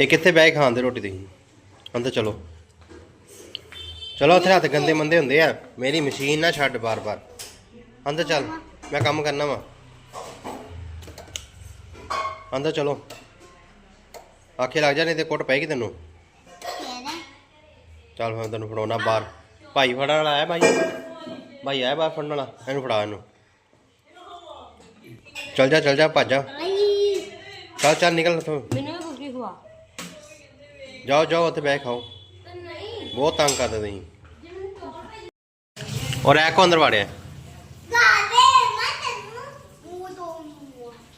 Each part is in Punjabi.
ਇਹ ਕਿੱਥੇ ਬਹਿ ਕੇ ਖਾਂਦੇ ਰੋਟੀ ਤੁਸੀਂ? ਅੰਦਰ ਚਲੋ। ਚਲੋ ਉੱਥੇ ਹੱਥ ਗੰਦੇ ਮੰਦੇ ਹੁੰਦੇ ਆ। ਮੇਰੀ ਮਸ਼ੀਨ ਨਾ ਛੱਡ ਬਾਰ-ਬਾਰ। ਅੰਦਰ ਚੱਲ, ਮੈਂ ਕੰਮ ਕਰਨਾ ਵਾ। ਅੰਦਰ ਚਲੋ। ਆਖੇ ਲੱਗ ਜਾ, ਨਹੀਂ ਤੇ ਕੁੱਟ ਪੈਗੀ ਤੈਨੂੰ। ਚੱਲ ਮੈਂ ਤੈਨੂੰ ਫੜਾਉਣਾ ਬਾਹਰ। ਭਾਈ ਫੜਨ ਵਾਲਾ ਆਇਆ ਭਾਈ ਭਾਈ ਆਇਆ ਬਾਹਰ ਫੜਨ ਵਾਲਾ। ਇਹਨੂੰ ਫੜਾ ਇਹਨੂੰ। ਚੱਲ ਜਾ ਚੱਲ ਜਾ, ਭੱਜ ਜਾ। ਚੱਲ ਚੱਲ ਨਿਕਲ ਇੱਥੋਂ। ਜਾਓ ਜਾਓ ਉੱਥੇ ਬਹਿ ਖਾਓ। ਬਹੁਤ ਤੰਗ ਕਰਦੇ ਤੁਸੀਂ। ਔਰ ਐ ਕੋ ਅੰਦਰ ਵਾੜਿਆ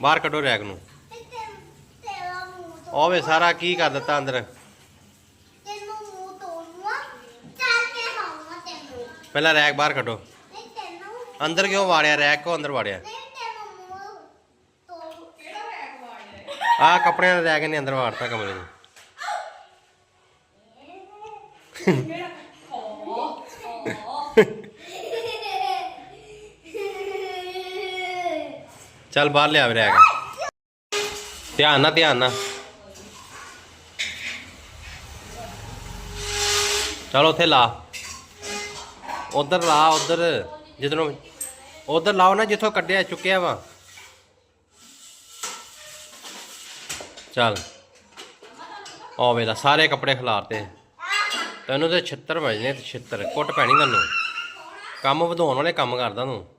ਬਾਹਰ ਕੱਢੋ ਰੈਕ ਨੂੰ। ਓਵੇ ਸਾਰਾ ਕੀ ਕਰ ਦਿੱਤਾ ਅੰਦਰ? ਪਹਿਲਾਂ ਰੈਕ ਬਾਹਰ ਕੱਢੋ। ਅੰਦਰ ਕਿਉਂ ਵਾੜਿਆ? ਰੈਕ ਕੋ ਅੰਦਰ ਵਾੜਿਆ? ਆ ਕੱਪੜਿਆਂ ਦਾ ਰੈਕ ਨੇ ਅੰਦਰ ਵਾੜਤਾ ਕਮਰੇ ਨੂੰ। ਚੱਲ ਬਾਹਰ ਲਿਆ ਰੈਕ ਧਿਆਨ ਨਾਲ ਧਿਆਨ ਨਾਲ। ਚਲ ਉੱਥੇ ਲਾ। ਉਧਰ ਲਾ, ਉਧਰ। ਜਿੱਧਰੋਂ ਉਧਰ ਲਾਓ ਨਾ, ਜਿੱਥੋਂ ਕੱਢਿਆ, ਚੁੱਕਿਆ ਵਾ। ਚੱਲ। ਆ ਵੇਲਾ ਸਾਰੇ ਕੱਪੜੇ ਖਿਲਾਰਤੇ। ਤੈਨੂੰ ਤੇ 76 ਵਜਨੇ ਤੇ 76 ਕੁੱਟ ਪੈਣੀ ਤੈਨੂੰ ਕੰਮ ਵਧਾਉਣ ਵਾਲੇ ਕੰਮ ਕਰਦਾ ਤੂੰ।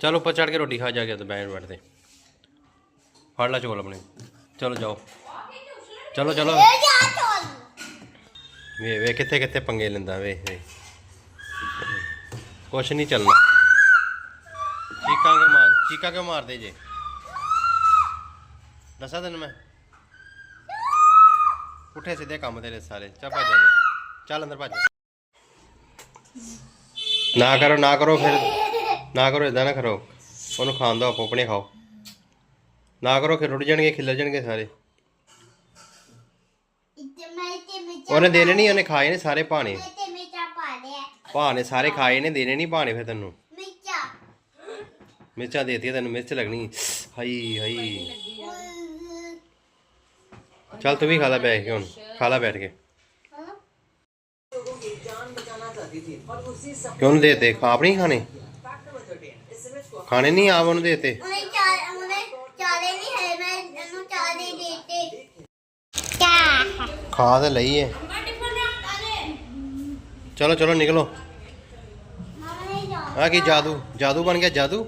ਚਲ ਉੱਪਰ ਚੜ ਕੇ ਰੋਟੀ ਖਾ ਜਾ ਕੇ ਤੇ ਬੈਠ ਬੈਠ ਤੇ ਫੜ ਲੈ ਚੋਲ ਆਪਣੇ। ਚਲੋ ਜਾਓ। ਚਲੋ ਚਲੋ। ਵੇ ਵੇ ਕਿੱਥੇ ਕਿੱਥੇ ਪੰਗੇ ਲੈਂਦਾ ਵੇ ਵੇ। ਕੁਛ ਨਹੀਂ ਚੱਲਣਾ। ਚੀਕਾਂ ਕੇ ਮਾਰ ਚੀਕਾਂ ਕੇ ਮਾਰਦੇ ਜੇ? ਦੱਸਾਂ ਤੈਨੂੰ ਮੈਂ। ਪੁੱਠੇ ਸਿੱਧੇ ਕੰਮ ਤੇਰੇ ਸਾਰੇ ਚੱਲ ਭੱਜ ਜਾ ਚੱਲ ਅੰਦਰ ਭੱਜ। ਨਾ ਕਰੋ ਨਾ ਕਰੋ ਫਿਰ। ਨਾ ਕਰੋ ਇਦਾਂ ਨਾ ਕਰੋ। ਉਹਨੂੰ ਖਾਣ ਦਿਓ ਆਪੋ ਆਪਣੇ ਖਾਓ। ਨਾ ਕਰੋ ਫਿਰ ਰੁੱਟ ਜਾਣਗੇ ਖਿੱਲਰ ਜਾਣਗੇ ਸਾਰੇ। ਉਹਨੇ ਦੇਣੇ ਨਹੀਂ ਉਹਨੇ ਖਾਏ ਨੇ ਸਾਰੇ ਭਾਣੇ। ਭਾਣੇ ਸਾਰੇ ਖਾਏ ਨੇ ਦੇਣੇ ਨਹੀਂ ਭਾਣੇ ਫਿਰ ਤੈਨੂੰ। ਮਿਰਚਾਂ। ਦੇਤੀਆਂ ਤੈਨੂੰ ਮਿਰਚ ਲੱਗਣੀ। ਹਾਈ ਹਾਈ। ਚੱਲ ਤੂੰ ਵੀ ਖਾ ਲੈ ਬੈਠ ਕੇ ਹੁਣ ਖਾ ਲੈ ਬੈਠ ਕੇ। ਕਿਉਂ ਨਹੀਂ ਦੇਤੇ? ਆਪ ਨਹੀਂ ਖਾਣੇ? ਖਾਣੇ ਨਹੀਂ ਆਪ ਉਹਨੂੰ ਦੇਤੇ? ਖਾ ਤੇ ਲਈ ਏ। ਚਲੋ ਚਲੋ ਨਿਕਲੋ। ਆ ਕੀ ਜਾਦੂ? ਜਾਦੂ ਬਣ ਗਿਆ ਜਾਦੂ?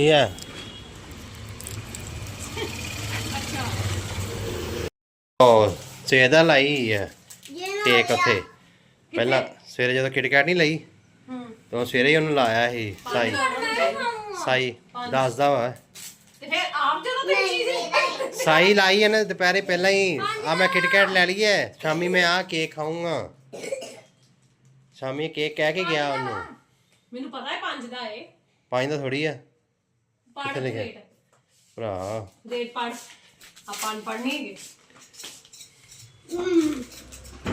ਕੀ ਹੈ? ਉਹ ਸੇਦਾ ਲਾਈ ਹੈ? ਟੇਕ ਉੱਥੇ। ਪਹਿਲਾਂ ਸਵੇਰੇ ਜਦੋਂ ਕਿਟਕੈਟ ਨਹੀਂ ਲਈ ਤਾਂ ਸਵੇਰੇ ਹੀ ਉਹਨੂੰ ਲਾਇਆ ਸੀ ਸਾਈ। ਸਾਈ ਦੱਸਦਾ ਵਾ। ਤੇ ਫਿਰ ਆਪ ਜਦੋਂ ਕੋਈ ਚੀਜ਼ ਸਾਈ ਲਾਈ ਇਹਨੇ ਦੁਪਹਿਰੇ ਪਹਿਲਾਂ ਹੀ। ਆ ਮੈਂ ਕਿਟਕੈਟ ਲੈ ਲਈ ਹੈ ਸ਼ਾਮੀ ਮੈਂ ਆ ਕੇਕ ਖਾਊਂਗਾ। ਸ਼ਾਮੀ ਕੇਕ ਕਹਿ ਕੇ ਗਿਆ ਉਹਨੂੰ। ਮੈਨੂੰ ਪਤਾ ਹੈ ਪੰਜ ਦਾ ਏ ਪੰਜ ਦਾ ਥੋੜੀ ਆ। ਪੜ ਕਿੱਥੇ ਲਿਖਿਆ? ਡੇਟ ਭਰਾ। ਡੇਟ ਪੜ ਆਪਾਂ ਨੂੰ ਪੜਨੀ ਹੈਗੇ।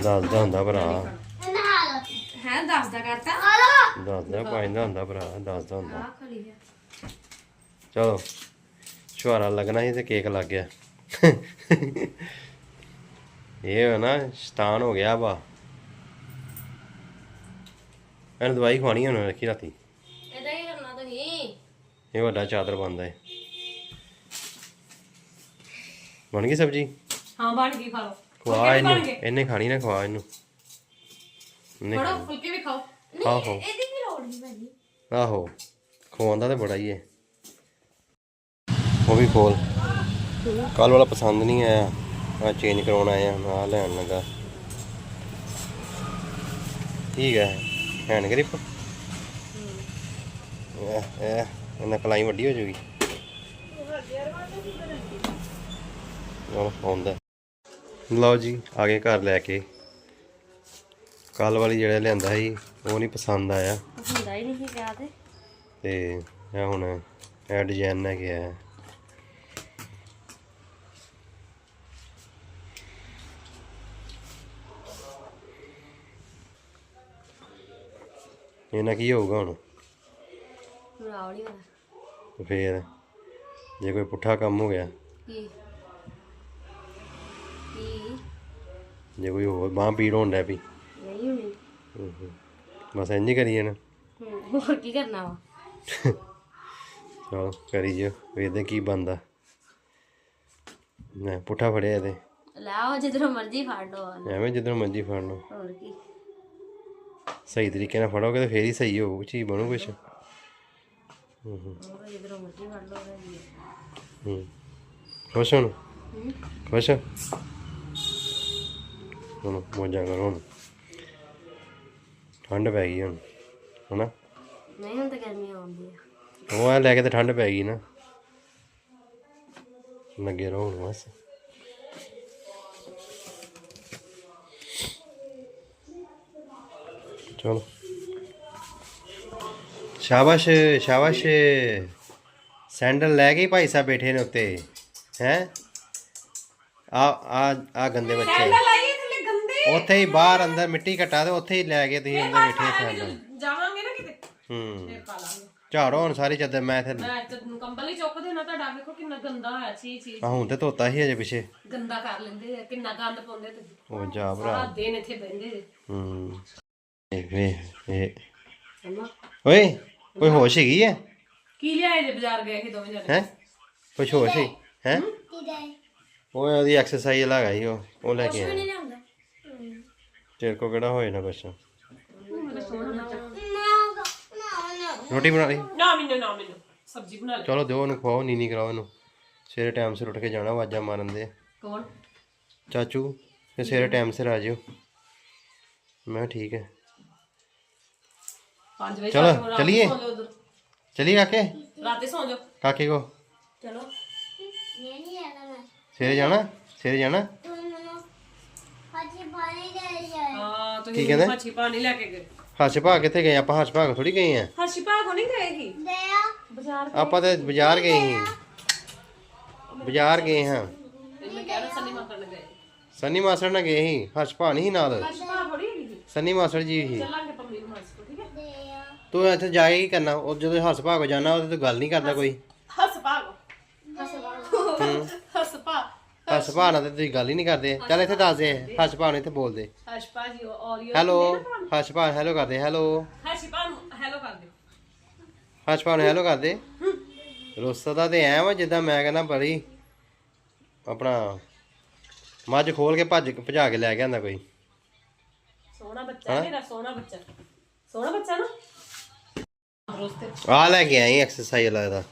ਦੱਸਦਾ ਹੁੰਦਾ ਭਰਾ। ਹੈ ਦੱਸਦਾ ਹੁੰਦਾ ਭਰਾ ਦੱਸਦਾ ਹੁੰਦਾ। ਆ ਖਲੀ ਹੈ। ਚਲੋ ਛੁਹਾਰਾ ਲੱਗਣਾ ਸੀ ਤੇ ਕੇਕ ਲੱਗ ਗਿਆ। ਇਹ ਵਾ ਨਾ ਸ਼ਤਾਨ ਹੋ ਗਿਆ ਵਾ। ਇਹਨੂੰ ਦਵਾਈ ਖਵਾਣੀ ਹੁਣ ਰੱਖੀ ਰਾਤੀ। ਹੀ ਇਹ ਵੱਡਾ ਚਾਦਰ ਬੰਦਾ ਹੈ ਬਣ ਗਈ ਸਬਜੀ? ਹਾਂ ਬਣ ਗਈ ਖਾ ਲਓ। ਖਵਾ ਫੁਲਕੇ ਵੀ ਇਹਨੂੰ। ਬਣ ਗਏ। ਇਹਨੇ ਖਾਣੀ ਨਾ ਖਵਾ ਇਹਨੂੰ। ਇਹਨੇ ਖਾਣੀ। ਫੁਲਕੇ ਵੀ ਖਾਓ। ਆਹੋ। ਇਹਦੀ ਵੀ ਲੋੜ ਨਹੀਂ ਭਾਜੀ ਆਹੋ। ਖਵਾਉਂਦਾ ਤੇ ਬੜਾ ਹੀ ਹੈ ਉਹ ਵੀ ਖੋਲ। ਕੱਲ ਵਾਲਾ ਪਸੰਦ ਨਹੀਂ ਆਇਆ। ਆ ਚੇਂਜ ਕਰਾਉਣ ਆਇਆ ਆ ਲੈਣ ਲੱਗਾ। ਠੀਕ ਹੈ। ਹੈਂਡ ਗ੍ਰਿਪ ਇਹ ਇਹ ਇਹਨਾਂ ਕਲਾਈ ਵੱਡੀ ਹੋ ਜੂਗੀ। ਉਹ ਆਉਂਦਾ। ਲਓ ਜੀ ਆ ਗਏ ਘਰ ਲੈ ਕੇ। ਕੱਲ ਵਾਲੀ ਜਿਹੜਾ ਲਿਆਂਦਾ ਸੀ ਉਹ ਨਹੀਂ ਪਸੰਦ ਆਇਆ। ਹੁੰਦਾ ਹੀ ਨਹੀਂ ਕਿਹਾ ਤੇ। ਤੇ ਇਹ ਹੁਣ ਇਹ ਡਿਜ਼ਾਈਨ ਹੈ ਗਿਆ ਇਹਨਾਂ ਕੀ ਹੋਊਗਾ ਹੁਣ? ਤੇ ਫੇਰ ਜੇ ਕੋਈ ਪੁੱਠਾ ਕੰਮ ਹੋ ਗਿਆ ਕੀ? ਕੀ? ਜੇ ਕੋਈ ਹੋਰ ਬਾਂਹ ਪੀੜ ਹੋਣ ਡੈ ਪਈ। ਨਹੀਂ ਹੋਣੀ। ਹੂੰ ਹੂੰ। ਬਸ ਇੰਝ ਹੀ ਕਰੀ ਜਾਣਾ ਹੂੰ, ਹੋਰ ਕੀ ਕਰਨਾ ਵਾ? ਚਲੋ ਕਰੀ ਜਿਓ ਵੇਖਦੇ ਕੀ ਬੰਦਾ ਮੈਂ ਪੁੱਠਾ ਫੜਿਆ ਇਹਦੇ। ਲੈ ਆਓ ਜਿੱਧਰੋਂ ਮਰਜ਼ੀ ਫੜ ਲਓ ਐਵੇਂ ਜਿੱਦਣ ਮਰਜ਼ੀ ਫੜ ਲਓ। ਹੋਰ ਕੀ? ਸਹੀ ਤਰੀਕੇ ਨਾਲ ਫੜੋਗੇ ਤਾਂ ਫੇਰ ਹੀ ਸਹੀ ਹੋਊ ਚੀਜ਼ ਬਣੂ ਕੁਛ। ਹੋਰ ਜਿੱਧਰੋਂ ਮਰਜ਼ੀ ਫੜ ਲਓ ਉਹਦਾ ਕੀ ਹੈ। ਖੁਸ਼ ਹੁਣ? ਖੁਸ਼? ਹੁਣ ਮੋਜਾਂ ਕਰੋ ਹੁਣ। ਠੰਡ ਪੈ ਗਈ ਹੁਣ ਹਨਾ? ਨਹੀਂ ਹੁਣ ਤਾਂ ਗਰਮੀ ਆਉਂਦੀ ਆ। ਉਹ ਆ ਲੈ ਕੇ ਤੇ ਠੰਡ ਪੈ ਗਈ ਨਾ। ਲੱਗੇ ਰਹੋ ਹੁਣ ਬਸ। ਚਲੋ। ਸ਼ਾਬਾਸ਼ ਸ਼ਾਬਾਸ਼। ਸੈਂਡਲ ਲੈ ਕੇ ਹੀ ਭਾਈ ਸਾਹਿਬ ਬੈਠੇ ਨੇ ਉੱਤੇ ਹੈ? ਆ ਆ ਆ ਗੰਦੇ ਬੱਚੇ। ਲਾਈਏ ਥੱਲੇ ਗੰਦੇ। ਉੱਥੇ ਹੀ ਬਾਹਰ ਅੰਦਰ ਮਿੱਟੀ ਘਟਾ ਤੇ ਉੱਥੇ ਹੀ ਲੈ ਕੇ ਤੁਸੀਂ ਅੰਦਰ ਬੈਠੇ ਸੈਂਡਲ। ਜਾਵਾਂਗੇ ਨਾ ਕਿਤੇ? ਹੂੰ। ਫੇਰ ਪਾ ਲਾਂਗੇ। ਝਾੜੋ ਹੁਣ ਸਾਰੀ ਚੱਦਰ ਮੈਂ ਇੱਥੇ ਮੈਂ ਤੇ ਕੰਬਲ ਹੀ ਚੁੱਕ ਦੇਣਾ ਤੁਹਾਡਾ ਵੇਖੋ ਕਿੰਨਾ ਗੰਦਾ ਹੋਇਆ ਛੀ ਛੀ ਆ ਹੁਣ ਤੇ ਧੋਤਾ ਸੀ ਅਜੇ ਪਿੱਛੇ। ਗੰਦਾ ਕਰ ਲੈਂਦੇ ਆ ਕਿੰਨਾ ਗੰਦ ਪਾਉਂਦੇ ਤੁਸੀਂ। ਉਹ ਜਾ ਭਰਾ। ਸਾਰਾ ਦਿਨ ਇੱਥੇ ਬਹਿੰਦੇ। ਜੇ ਹੂੰ। ਵੇ ਇਹ ਅੰਮਾ ਓਏ। ਕੋਈ ਹੋਸ਼ ਹੈਗੀ ਹੈ ਕੀ ਲਿਆਏ ਜੇ ਬਾਜ਼ਾਰ ਗਏ ਸੀ ਦੋਵੇਂ ਜਣੇ? ਹੈ? ਕੁਛ ਹੋਸ਼ ਹੈ? ਹੈ? ਉਹ ਉਹਦੀ ਐਕਸਰਸਾਈਜ਼ ਲਗਾ ਹੀ ਉਹ ਉਹ ਲੈ ਕੇ ਆਇਆ। ਤੇਰੇ ਕੋ ਕਿਹੜਾ ਹੋਏ ਨਾ ਕੁਛ? ਰੋਟੀ ਬਣਾ ਲਈ? ਨਾ ਮੈਨੂੰ ਨਾ ਮੈਨੂੰ। ਸਬਜ਼ੀ ਬਣਾ ਲੈ। ਚਲੋ ਦਿਓ ਉਹਨੂੰ ਖਵਾਓ ਨੀਨੀ ਕਰਾਓ ਇਹਨੂੰ। ਸਵੇਰੇ ਟਾਈਮ ਸਿਰ ਉੱਠ ਕੇ ਜਾਣਾ ਆਵਾਜ਼ਾਂ ਮਾਰਨ ਦੇ। ਕੌਣ? ਚਾਚੂ ਤੇ ਸਵੇਰੇ ਟਾਈਮ ਸਿਰ ਆ ਜਿਓ। ਮੈਂ ਠੀਕ ਹੈ 5 ਵਜੇ ਚਲੋ, ਰਾਤ ਚੱਲੀਏ। ਸੌਂ ਜਾਓ ਉੱਧਰ। ਚਲੀ ਕਾਕੇ? ਰਾਤੇ ਸੌਂ ਜਾਓ। ਕਾਕੇ ਕੋ। ਚਲੋ। ਸਵੇਰੇ ਜਾਣਾ? ਸਵੇਰੇ ਜਾਣਾ? ਹਾਂ ਕੀ ਤੁਸੀਂ? ਮੱਛੀ ਪਾਣੀ ਲੈ ਕੇ ਗਏ। ਹਰਸ਼ ਭਾਗ ਕਿੱਥੇ ਗਏ? ਆਪਾਂ ਹਰਸ਼ ਭਾਗ ਥੋੜੀ ਗਏ ਆ। ਹਰਸ਼ੀ ਭਾਗੋ ਨਹੀਂ ਗਏ ਸੀ? ਬਾਜ਼ਾਰ ਆਪਾਂ ਤੇ ਬਾਜ਼ਾਰ ਗਏ ਸੀ। ਬਾਜ਼ਾਰ ਗਏ ਹਾਂ। ਮੈਂ ਕਹਿ ਰਿਹਾ ਸੰਨੀ ਮਾਤਣ ਗਏ ਸੰਨੀ ਮਾਸੜ ਨਾਲ ਗਏ ਸੀ। ਹਰਸ਼ ਭਾ ਨਹੀਂ ਸੀ ਨਾਲ। ਹਰਸ਼ੀ ਭਾਗ ਸੀ। ਸੰਨੀ ਮਾਸੜ ਜੀ ਸੀ। ਚੱਲਾਂਗੇ ਪੰਮੀ ਨੂੰ ਮਾਸਕੋ ਠੀਕ ਹੈ ਤੂੰ ਇੱਥੇ ਜਾ ਕੇ ਕੀ ਕਰਨਾ? ਉਹ ਜਦੋਂ ਹਰਸ਼ ਭਾਗ ਜਾਣਾ ਉਹਦੇ ਤੋਂ ਗੱਲ ਨਹੀਂ ਕਰਦਾ ਕੋਈ। ਹੱਸ ਭਾਗੋ। ਹੱਸ ਭਾਗੋ। ਹੱਸ ਭਾ ਹਰਸ਼ ਭਾ ਨਾਲ ਤੇ ਤੁਸੀਂ ਗੱਲ ਹੀ ਨਹੀਂ ਕਰਦੇ। ਚੱਲ ਇੱਥੇ ਦੱਸ ਦੇ ਹਰਸ਼ ਭਾ ਨੂੰ ਇੱਥੇ ਬੋਲ ਦੇ ਹਰਸ਼ ਭਾਜੀ ਔਰੀਓ ਹੈਲੋ। ਹਰਸ਼ ਭਾ ਹੈਲੋ ਕਰਦੇ। ਹੈਲੋ। ਹਰਸ਼ੀ ਭਾ ਨੂੰ ਹੈਲੋ ਕਰ ਦਿਓ। ਹਰਸ਼ ਭਾ ਨੂੰ ਹੈਲੋ ਕਰਦੇ। ਰੋਸਤਾ ਦਾ ਤੇ ਐ ਵਾ ਜਿੱਦਾਂ ਮੈਂ ਕਹਿੰਦਾ ਬੜੀ ਆਪਣਾ ਮੱਝ ਖੋਲ ਕੇ ਭੱਜ ਭਜਾ ਕੇ ਲੈ ਕੇ ਆਂਦਾ ਕੋਈ। ਸੋਹਣਾ ਬੱਚਾ ਮੇਰਾ ਸੋਹਣਾ ਬੱਚਾ। ਸੋਹਣਾ ਬੱਚਾ ਨਾ? ਰੋਸਤੇ ਆ ਲੈ ਕੇ ਆਈ ਐਕਸਰਸਾਈਜ਼ ਲੱਗਦਾ।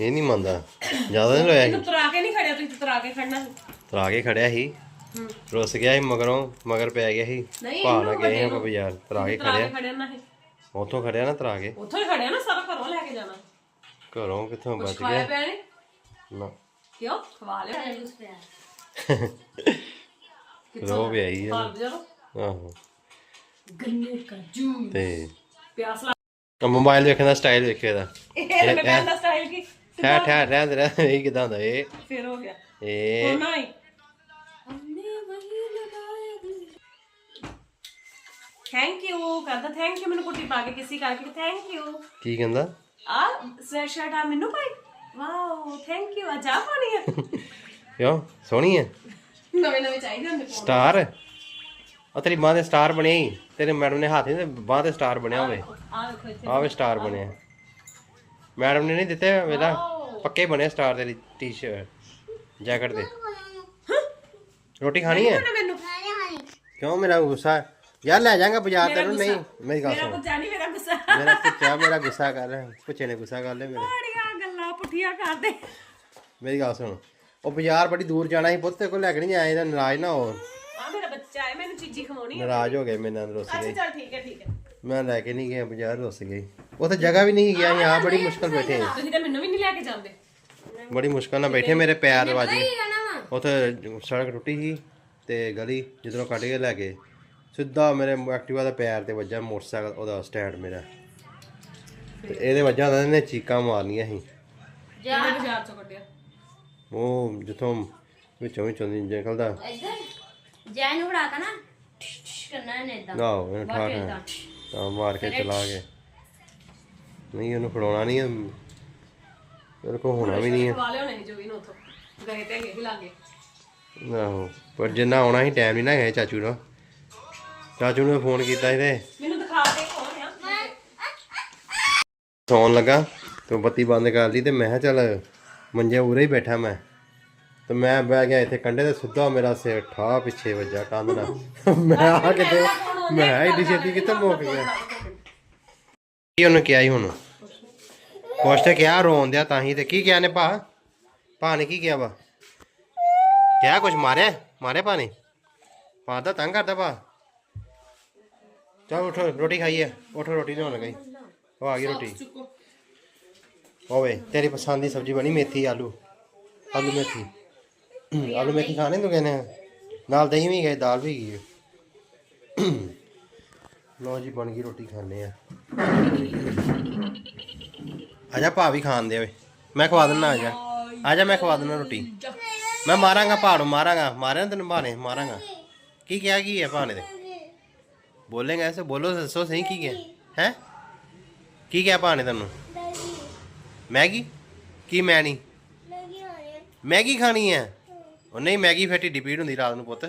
ਇਹ ਨਹੀਂ ਮੰਨਦਾ। ਜ਼ਿਆਦਾ ਨਹੀਂ ਲੋਇਆ ਸੀ ਤੂੰ ਤਰਾ ਕੇ ਨਹੀਂ ਖੜਿਆ ਤੂੰ ਤਰਾ ਕੇ ਖੜਨਾ ਸੀ। ਤਰਾ ਕੇ ਖੜਿਆ ਸੀ। ਹੂੰ। ਰੁੱਸ ਗਿਆ ਸੀ ਮਗਰੋਂ ਮਗਰ ਪੈ ਗਿਆ ਸੀ। ਨਾਲ ਗਏ ਆਪਾਂ ਬਾਜ਼ਾਰ ਤਰਾ ਕੇ ਖੜਿਆ ਕੇ ਖੜਿਆ। ਨਾ ਹੈ ਉੱਥੋਂ ਖੜਿਆ ਨਾ ਤਰਾ ਕੇ। ਉੱਥੋਂ ਹੀ ਖੜਿਆ ਨਾ ਸਾਰਾ ਘਰੋਂ ਲੈ ਕੇ ਜਾਣਾ। ਘਰੋਂ ਕਿੱਥੋਂ ਬਚ ਗਿਆ? ਨੇ? ਨਾ। ਕਿਉਂ? ਖਵਾ ਲਿਆ। ਰੋ ਵੀ ਆਈ ਬਜਾਰੋ ਆਹੋ। ਗੰਨੇ ਕਾ ਜੂਸ ਤੇ ਪਿਆਸ ਲਾ ਮੋਬਾਈਲ ਵੇਖਣ ਦਾ ਸਟਾਈਲ ਵੇਖੇ ਦਾ ਇਹ ਮੈਂ ਕਹਿੰਦਾ ਸਟਾਈਲ ਕੀ? ਠਹਿ ਠਹਿ ਰਹਿ ਦੇ ਰਹਿ ਇਹ ਕਿਦਾਂ ਹੁੰਦਾ? ਇਹ ਫੇਰ ਹੋ ਗਿਆ। ਇਹ ਹੁਣ ਨਹੀਂ ਥੈਂਕ ਯੂ ਕਹਿੰਦਾ ਥੈਂਕ ਯੂ ਮੈਨੂੰ ਕੁੱਟੀ ਪਾ ਕੇ ਕਿਸੇ ਕਰਕੇ ਥੈਂਕ ਯੂ ਕੀ ਕਹਿੰਦਾ? ਆ ਸਵੈਟ ਸ਼ਰਟ ਆ ਮੈਨੂੰ ਪਾਈ ਵਾਓ ਥੈਂਕ ਯੂ ਆ ਜਾ ਪਾਣੀ ਹੈ ਕਿਉਂ? ਸੋਹਣੀ ਹੈ? ਨਵੇਂ ਨਵੇਂ ਚਾਹੀਦੇ ਹੁੰਦੇ ਸਟਾਰ ਆ ਤੇਰੀ ਮਾਂ ਦੇ ਸਟਾਰ ਬਣੇ ਤੇਰੇ ਮੈਡਮ ਨੇ ਹੱਥ ਨਹੀਂ ਬਾਹ ਤੇ ਸਟਾਰ ਬਣਿਆ ਹੋਵੇ। ਆ ਇੱਥੇ ਆਹ ਵੀ ਸਟਾਰ ਬਣਿਆ। ਮੈਡਮ ਨੇ ਨਹੀਂ ਦਿੱਤੇ ਵੇਲਾ। ਪੱਕੇ ਬਣੇ ਸਟਾਰ ਤੇਰੀ ਟੀ-ਸ਼ਰਟ ਜੈਕਟ ਦੇ। ਰੋਟੀ ਖਾਣੀ ਹੈ? ਮੈਨੂੰ ਕਿਉਂ ਮੇਰਾ ਗੁੱਸਾ? ਯਾਰ ਲੈ ਜਾਾਂਗਾ ਬਾਜ਼ਾਰ ਤੈਨੂੰ ਨਹੀਂ ਮੇਰੀ ਗੱਲ ਮੇਰਾ ਸੁਣ। ਨਹੀਂ ਮੇਰਾ ਗੁੱਸਾ। ਮੇਰਾ ਪੁੱਛਿਆ ਮੇਰਾ ਗੁੱਸਾ ਕਰ। ਰਿਹਾ ਪੁੱਛੇ ਨੇ ਗੁੱਸਾ ਕਰ ਲਿਆ ਮੇਰੇ। ਬੜੀਆਂ ਗੱਲਾਂ ਪੁੱਠੀਆਂ ਕਰਦੇ। ਮੇਰੀ ਗੱਲ ਸੁਣ। ਉਹ ਬਾਜ਼ਾਰ ਬੜੀ ਦੂਰ ਜਾਣਾ ਸੀ ਪੁੱਤ ਤੇ ਕੋਲ ਲੈ ਕੇ ਨਹੀਂ ਆਏ ਇਹਦਾ ਨਾਰਾਜ਼ ਨਾ ਹੋ। ਆ ਮੇਰਾ ਬੱਚਾ ਹੈ ਮੈਨੂੰ ਚੀਜ਼ੀ ਖਵਾਉਣੀ ਹੈ ਨਾਰਾਜ਼ ਹੋ ਗਏ ਮੇਰੇ ਨਾਲ ਰੁੱਸ ਅੱਛਾ ਗਏ। ਚੱਲ ਠੀਕ ਹੈ ਠੀਕ ਹੈ। ਮੈਂ ਲੈ ਕੇ ਨਹੀਂ ਗਿਆ ਬਾਜ਼ਾਰ ਰੁੱਸ ਗਈ ਉੱਥੇ ਜਗ੍ਹਾ ਵੀ ਨਹੀਂ ਗਿਆ ਸੀ ਆ ਬੜੀ ਮੁਸ਼ਕਲ ਬੈਠੇ ਹਾਂ। ਤੁਸੀਂ ਤਾਂ ਮੈਨੂੰ ਵੀ ਨਹੀਂ ਲੈ ਕੇ ਜਾਂਦੇ। ਬੜੀ ਮੁਸ਼ਕਲ ਨਾਲ ਬੈਠੇ ਮੇਰੇ ਪੈਰ ਵਾਜੀ ਉੱਥੇ ਸੜਕ ਟੁੱਟੀ ਸੀ ਤੇ ਗਲੀ ਜਿੱਧਰੋਂ ਕੱਢ ਕੇ ਲੈ ਗਏ। ਸਿੱਧਾ ਮੇਰੇ ਐਕਟਿਵਾ ਦਾ ਪੈਰ ਤੇ ਵੱਜਾ ਮੋਟਰਸਾਈਕਲ ਉਹਦਾ ਸਟੈਂਡ ਮੇਰਾ। ਤੇ ਇਹਦੇ ਵੱਜਾ ਤਾਂ ਇਹਨੇ ਚੀਕਾਂ ਮਾਰਨੀਆਂ ਸੀ। ਕਿਹਨੇ ਬਾਜ਼ਾਰ ਚੋਂ ਕੱਢਿਆ? ਉਹ ਜਿੱਥੋਂ ਵਿੱਚੋਂ ਵਿੱਚੋਂ ਦੀ ਨਿਕਲਦਾ। ਇੱਧਰ। ਜੈ ਨੂੰ ਫੜਾਤਾ ਨਾ। ਕਰਨਾ ਇਹਨੇ ਇਦਾਂ ਆਹੋ ਇਹਨੂੰ ਠਾ ਏਦਾਂ। ਤਾਂ ਮਾਰ ਕੇ ਚਲਾ ਕੇ ਨਹੀਂ ਉਹਨੂੰ ਫੜਾਉਣਾ ਨਹੀਂ ਮੇਰੇ ਕੋ ਹੋਣਾ ਵੀ ਨਹੀਂ ਹੈ ਖਵਾ ਲਿਓ ਨਹੀਂ ਜੋ ਵੀ ਨੂੰ ਉਥੋਂ। ਗਏ ਤੇ ਗਏ ਲਾਗੇ। ਆਹੋ ਪਰ ਜਿੰਨਾ ਆਉਣਾ ਸੀ ਟਾਈਮ ਨਹੀਂ ਨਾ ਹੈ ਚਾਚੂ ਦਾ ਚਾਚੂ ਨੂੰ ਫੋਨ ਕੀਤਾ ਸੀ ਤੇ। ਮੈਨੂੰ ਦਿਖਾ ਦੇ ਕੌਣ ਆ। ਸੌਣ ਲੱਗਾ ਤੇ ਬੱਤੀ ਬੰਦ ਕਰ ਲਈ ਤੇ ਮੈਂ ਕਿਹਾ ਚੱਲ ਮੰਜੇ ਉਰੇ ਹੀ ਬੈਠਾ ਮੈਂ। ਤੇ ਮੈਂ ਬਹਿ ਗਿਆ ਇੱਥੇ ਕੰਡੇ ਤੇ ਸਿੱਧਾ ਮੇਰਾ ਸਿਰ ਠਾ ਪਿੱਛੇ ਵੱਜਾ ਕੰਧ ਨਾਲ। ਮੈਂ ਆ ਕਿਤੇ ਮੈਂ ਏਡੀ ਛੇਤੀ ਕਿੱਥੇ ਮੁੱਕ ਗਿਆ? ਕੀ ਉਹਨੇ ਕਿਹਾ ਸੀ ਹੁਣ ਕੁਛ ਤੇ ਕਿਹਾ ਰੋਣ ਦਿਆ ਤਾਂ ਹੀ ਤੇ। ਕੀ ਕਿਹਾ ਨੇ ਭਾ? ਭਾ ਨੇ ਕੀ ਕਿਹਾ ਵਾ? ਕਿਹਾ ਕੁਛ? ਮਾਰਿਆ? ਮਾਰਿਆ ਭਾ ਨੇ? ਭਾ ਦਾ ਤੰਗ ਕਰਦਾ ਭਾ? ਚਲ ਉਠੋ ਰੋਟੀ ਖਾਈਏ। ਉਠੋ ਰੋਟੀ ਲਿਆਉਣ ਲੱਗਾ ਈ। ਉਹ ਆ ਗਈ ਰੋਟੀ। ਓਏ ਤੇਰੀ ਪਸੰਦ ਦੀ ਸਬਜ਼ੀ ਬਣੀ ਮੇਥੀ ਆਲੂ। ਆਲੂ ਮੇਥੀ। ਆਲੂ ਮੇਥੀ ਖਾਣੇ ਤੂੰ ਕਹਿੰਦੇ ਨਾਲ ਦਹੀਂ ਵੀ ਗਏ ਦਾਲ ਵੀ ਗਈ ਲੋ ਜੀ ਬਣ ਗਈ ਰੋਟੀ ਖਾਣੇ ਆ। ਆਜਾ ਭਾ ਵੀ ਖਾਣ ਦੇ ਓਏ। ਮੈਂ ਖਵਾ ਦਿੰਦਾ ਆਜਾ ਆਜਾ ਮੈਂ ਖਵਾ ਦਿੰਦਾ ਰੋਟੀ। ਮੈਂ ਮਾਰਾਂਗਾ ਪਹਾੜੋਂ ਮਾਰਾਂਗਾ। ਮਾਰਿਆ ਤੈਨੂੰ ਭਾਣੇ ਮਾਰਾਂਗਾ। ਕੀ ਕਿਹਾ ਕੀ ਹੈ ਭਾਣੇ ਦੇ ਬੋਲੇਗਾ ਐਸੇ ਬੋਲੋ ਦੱਸੋ ਸਹੀ ਕੀ ਕਿਹਾ। ਹੈ? ਕੀ ਕਿਹਾ ਭਾਣੇ ਤੈਨੂੰ? ਮੈਗੀ। ਕੀ ਮੈਂ ਨਹੀਂ ਮੈਗੀ ਖਾਣੀ ਹੈ ਉਹ ਨਹੀਂ ਮੈਗੀ ਫੇਟੀ ਡਿਪੀਟ ਹੁੰਦੀ ਰਾਤ ਨੂੰ ਪੁੱਤ।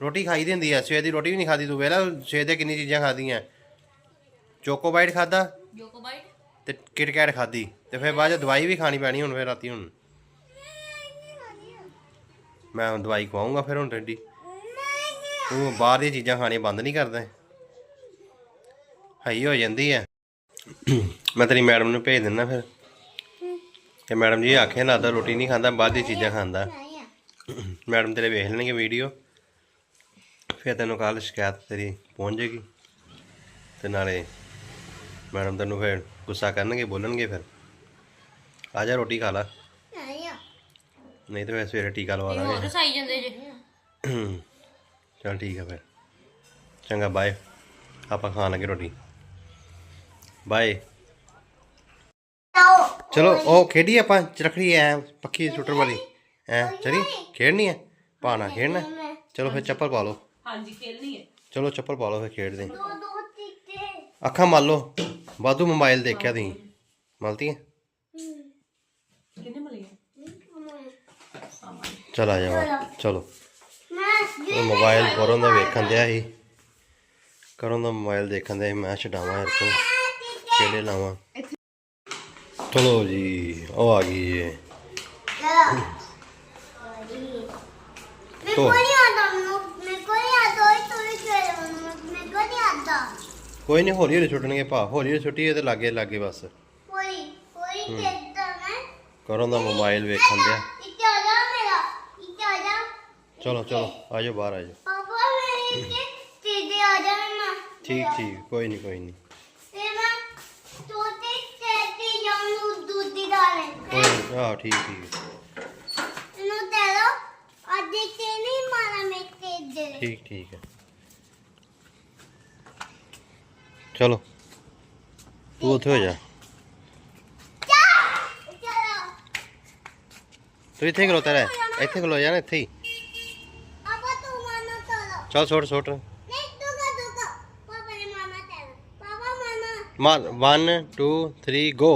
ਰੋਟੀ ਖਾਈ ਦੀ ਹੁੰਦੀ ਹੈ ਸਵੇਰ ਦੀ ਰੋਟੀ ਵੀ ਨਹੀਂ ਖਾਦੀ ਤੂੰ ਵੇਲਾ ਸਵੇਰ ਦੇ ਕਿੰਨੀ ਚੀਜ਼ਾਂ ਖਾਦੀਆਂ ਚੋਕੋ ਬਾਈਟ ਖਾਦਾ ਜੋਕੋ ਬਾਈਟ ਤੇ ਕਿਟਕੈਟ ਖਾਦੀ ਤੇ ਫਿਰ ਬਾਅਦ ਚ ਦਵਾਈ ਵੀ ਖਾਣੀ ਪੈਣੀ ਹੁਣ ਫਿਰ ਰਾਤੀ ਹੁਣ। ਮੈਂ ਹੁਣ ਦਵਾਈ ਖਵਾਉਂਗਾ ਫਿਰ ਹੁਣ ਟੱਡੀ। ਤੂੰ ਬਾਹਰ ਦੀਆਂ ਚੀਜ਼ਾਂ ਖਾਣੀਆਂ ਬੰਦ ਨਹੀਂ ਕਰਦਾ। ਹਾਈ ਹੋ ਜਾਂਦੀ ਹੈ ਮੈਂ ਤੇਰੀ ਮੈਡਮ ਨੂੰ ਭੇਜ ਦਿੰਦਾ ਫਿਰ। ਕਿ ਮੈਡਮ ਜੀ ਆਖੇ ਨਾ ਤਾਂ ਰੋਟੀ ਨਹੀਂ ਖਾਂਦਾ ਬਾਹਰ ਦੀ ਚੀਜ਼ਾਂ ਖਾਂਦਾ। ਮੈਡਮ ਤੇਰੇ ਵੇਖ ਲੈਣਗੇ ਵੀਡੀਓ। ਫਿਰ ਤੈਨੂੰ ਕੱਲ ਸ਼ਿਕਾਇਤ ਤੇਰੀ ਪਹੁੰਚ ਜਾਏਗੀ। ਤੇ ਨਾਲੇ ਮੈਡਮ ਤੈਨੂੰ ਫਿਰ ਗੁੱਸਾ ਕਰਨਗੇ ਬੋਲਣਗੇ ਫਿਰ। ਆ ਜਾ ਰੋਟੀ ਖਾ ਲਾ। ਨਹੀਂ ਤੇ ਫਿਰ ਸਵੇਰੇ ਟੀਕਾ ਲਵਾ ਹੋਰ ਲਾਂਗੇ। ਰਸਾਈ ਜਾਂਦੇ ਜੇ। ਚਲ ਠੀਕ ਹੈ ਫਿਰ। ਚੰਗਾ ਬਾਏ ਆਪਾਂ ਖਾਣ ਲੱਗੇ ਰੋਟੀ। ਬਾਏ ਚਲੋ ਉਹ ਖੇਡੀ ਆਪਾਂ ਚਰਖੜੀ ਐ ਪੱਕੀ ਸ਼ੂਟਰ ਵਾਲੀ। ਐ ਚਲੀ ਖੇਡਣੀ ਐ? ਪਾਣਾ ਖੇਡਣਾ ਚਲੋ ਫਿਰ ਚੱਪਲ ਪਾ ਲਓ। ਹਾਂਜੀ ਖੇਲਣੀ ਹੈ ਚਲੋ ਚੱਪਲ ਪਾ ਲਓ ਫਿਰ ਖੇਡਦੇ। ਅੱਖਾਂ ਮਲ ਲਓ। ਵਾਧੂ ਮੋਬਾਈਲ ਦੇਖਿਆ ਤੁਸੀਂ। ਮਲਤੀਆਂ? ਕਿੰਨੇ ਮਲੇ ਚਲ ਆ ਜਾ ਚਲੋ। ਉਹ ਮੋਬਾਈਲ ਕਰੋਂ ਦਾ ਵੇਖਣ ਦਿਆ ਸੀ। ਕਰੋਂ ਦਾ ਮੋਬਾਈਲ ਦੇਖਣ ਦਿਆ ਸੀ ਮੈਂ ਛਡਾਵਾਂ ਯਾਰ ਤੋਂ ਖੇਲੇ ਲਾਵਾਂ। ਚਲੋ ਜੀ ਉਹ ਆ ਗਈ ਜੀ ਮੇਰੇ ਕੋਲ ਨਹੀਂ ਕੋਈ ਨਹੀਂ ਹੌਲੀ ਹੌਲੀ ਛੁੱਟਣਗੇ ਭਾ ਹੌਲੀ ਹੌਲੀ ਛੁੱਟੀ ਤੇ ਲਾਗੇ ਲਾਗੇ ਬਸ। ਹੋਈ ਹੋਈ ਕਿੱਦਾਂ ਮੈਂ। ਕਰੋ ਦਾ ਮੋਬਾਈਲ ਵੇਖਣ ਦਿਆ। ਇੱਥੇ ਆ ਜਾ ਮੇਰਾ ਇੱਥੇ ਆ ਜਾ। ਚਲੋ ਚਲੋ ਆ ਜਾਓ ਬਾਹਰ ਆ ਜਾਓ ਪਾਪਾ ਮੇਰੇ ਇੱਥੇ ਤੇਦੇ ਆ ਜਾ ਮੈਂ। ਠੀਕ ਠੀਕ ਕੋਈ ਨਹੀਂ ਕੋਈ ਨਹੀਂ ਤੇ ਮੈਂ ਤੋੜ ਨੂੰ ਦੁੱਧ ਦੀ ਦਾਲ ਹੈ। ਕੋਈ ਹਾਂ ਠੀਕ ਠੀਕ। ਇਹਨੂੰ ਦੇ ਲੋ ਅੱਜ ਤੇ ਨਹੀਂ ਮਾਰਾ ਮੈਂ ਤੇ ਇੱਧਰ। ਠੀਕ ਠੀਕ ਹੈ। ਚਲੋ ਤੂੰ ਉੱਥੇ ਹੋ ਜਾ। ਤੂੰ ਇੱਥੇ ਖਲੋਤਾ ਰਹਿ। ਇੱਥੇ ਖਲੋ ਯਾਰ ਇੱਥੇ ਹੀ। ਆਪਾਂ ਤੂੰ ਮਾਨਾ ਚਲੋ ਚਲ ਛੋੜ ਛੋੜ ਨਹੀਂ ਤੂੰ ਕਾ ਤੂੰ ਕਾ। ਪਾਪਾ ਨੇ ਮਾਨਾ ਤੇਰਾ ਪਾਪਾ ਮਾਨਾ 1 2 3 ਗੋ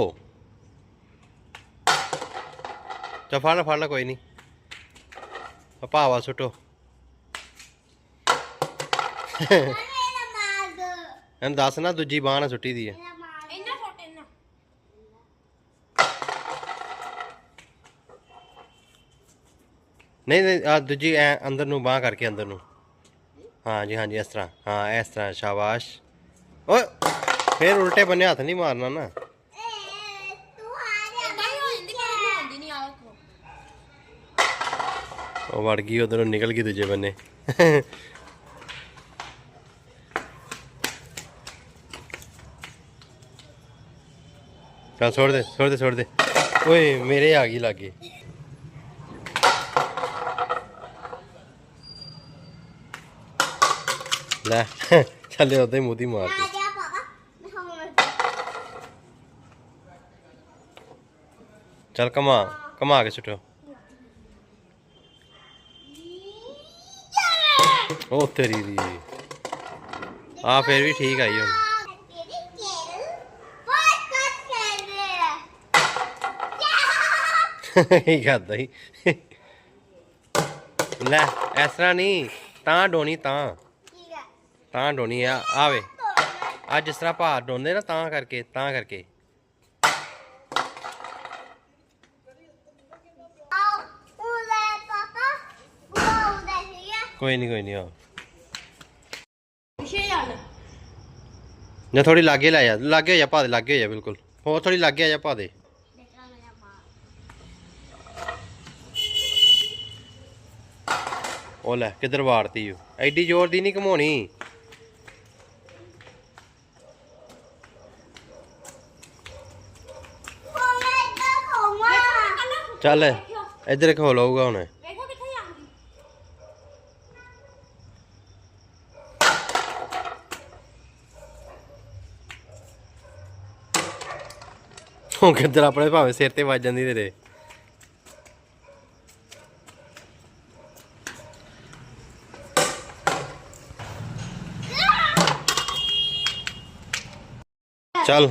ਚਾ ਫੜ ਫੜ ਕੋਈ ਨਹੀਂ। ਭਾਵਾ ਸੁੱਟੋ। ਇਹਨੂੰ ਦੱਸ ਨਾ ਦੂਜੀ ਬਾਹ ਨਾਲ ਸੁੱਟੀ ਦੀ ਹੈ ਇੰਨਾ ਫੋਟ ਇੰਨਾ। ਨਹੀਂ ਨਹੀਂ ਆ ਦੂਜੀ ਐ ਅੰਦਰ ਨੂੰ ਬਾਹ ਕਰਕੇ ਅੰਦਰ ਨੂੰ। ਹਾਂ ਜੀ ਹਾਂ ਜੀ ਇਸ ਤਰ੍ਹਾਂ। ਹਾਂ ਇਸ ਤਰ੍ਹਾਂ ਸ਼ਾਬਾਸ਼। ਓਏ ਫੇਰ ਉਲਟੇ ਬੰਨੇ ਹੱਥ ਨਹੀਂ ਮਾਰਨਾ ਨਾ। ਉਹ ਵੜ ਗਈ, ਉਧਰੋਂ ਨਿਕਲ ਗਈ ਦੂਜੇ ਬੰਨੇ। ਚੱਲ ਛੋੜ ਦੇ ਛੋੜ ਦੇ ਛੋੜ ਦੇ। ਓਏ, ਮੇਰੇ ਆ ਗਈ ਲਾਗੇ। ਲੈ, ਚੱਲੇ ਉਹਦੇ ਮੋਦੀ ਮਾਰ ਦੇ। ਚੱਲ ਕਮਾ ਕਮਾ ਕੇ ਛੁੱਟੋ ਉਹ ਤੇਰੀ ਦੀ। ਆ ਫੇਰ ਵੀ ਠੀਕ ਆਈ ਹੁਣ। ਤੇਰੀ ਕਰਦਾ ਹੀ ਲੈ, ਇਸ ਤਰ੍ਹਾਂ ਨਹੀਂ, ਤਾਂ ਡੋਣੀ ਤਾਂ। ਤਾਂ ਡੋਣੀ ਆ। ਆਵੇ ਅੱਜ ਜਿਸ ਤਰ੍ਹਾਂ ਭਾਰ ਡੋਂਦੇ ਨਾ, ਤਾਂ ਕਰਕੇ ਤਾਂ ਕਰਕੇ ਆਓ ਉਹ ਲੈ ਪਾਪਾ ਉਹ ਉਹਦਾ ਸੀਗਾ ਕੋਈ ਨਹੀਂ ਕੋਈ ਨਹੀਂ ਆ ਪਿੱਛੇ ਥੋੜੀ ਲਾਗੇ ਲੈ ਜਾ ਲਾਗੇ ਹੋ ਜਾ ਪਾ ਦੇ ਲਾਗੇ ਹੋ ਜਾ ਬਿਲਕੁਲ। ਹੋਰ ਥੋੜੀ ਲਾਗੇ ਆ ਜਾ ਪਾ ਦੇ। ਉਹ ਲੈ ਕਿੱਧਰ ਵਾੜਤੀ ਓ? ਐਡੀ ਜ਼ੋਰ ਦੀ ਨਹੀਂ ਘਮਾਉਣੀ। ਚੱਲ ਇੱਧਰ ਖੋ ਲਊਗਾ ਹੁਣ ਵੇਖੋ ਕਿੱਥੇ ਜਾਂਦੀ ਉਹ ਕਿੱਧਰ ਆਪਣੇ ਭਾਵੇਂ ਸਿਰ ਤੇ ਵੱਜ ਜਾਂਦੀ ਤੇਰੇ। ਚੱਲ।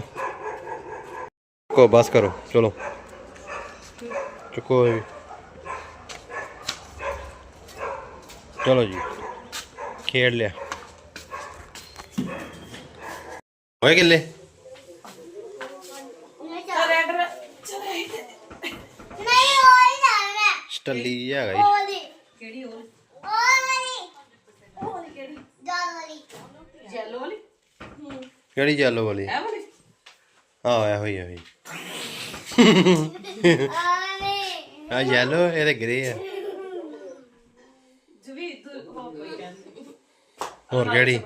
ਕੋ ਬਸ ਕਰੋ, ਚਲੋ। ਚੁੱਕੋ ਇਹ ਚਲੋ ਜੀ, ਖੇਡ ਲਿਆ। ਹੋਏ ਕਿੱਲੇ ਰੈਡ ਨਹੀਂ ਉਹ ਹੀ ਨਾ ਸਟੱਲੀ ਜਿਹਾ ਹੈਗਾ ਜੀ। ਉਹ ਵਾਲੀ? ਕਿਹੜੀ ਵਾਲੀ ਉਹ ਵਾਲੀ ਕਿਹੜੀ? ਦਾਲ ਵਾਲੀ। ਜੈਲੋ ਵਾਲੀ? ਕਿਹੜੀ ਜੈਲੋ ਵਾਲੀ? ਇਹ ਵਾਲੀ? ਆ ਹੋਇਆ ਹੋਈ ਹੋਈ ਆਵੇਂ ਆ ਯੈਲੋ ਇਹ ਤੇ ਗ੍ਰੇ ਆ। ਜਵੀ ਤੂੰ ਹੋ ਕੋਈ ਕਹਿੰਦੀ? ਹੋਰ ਕਿਹੜੀ?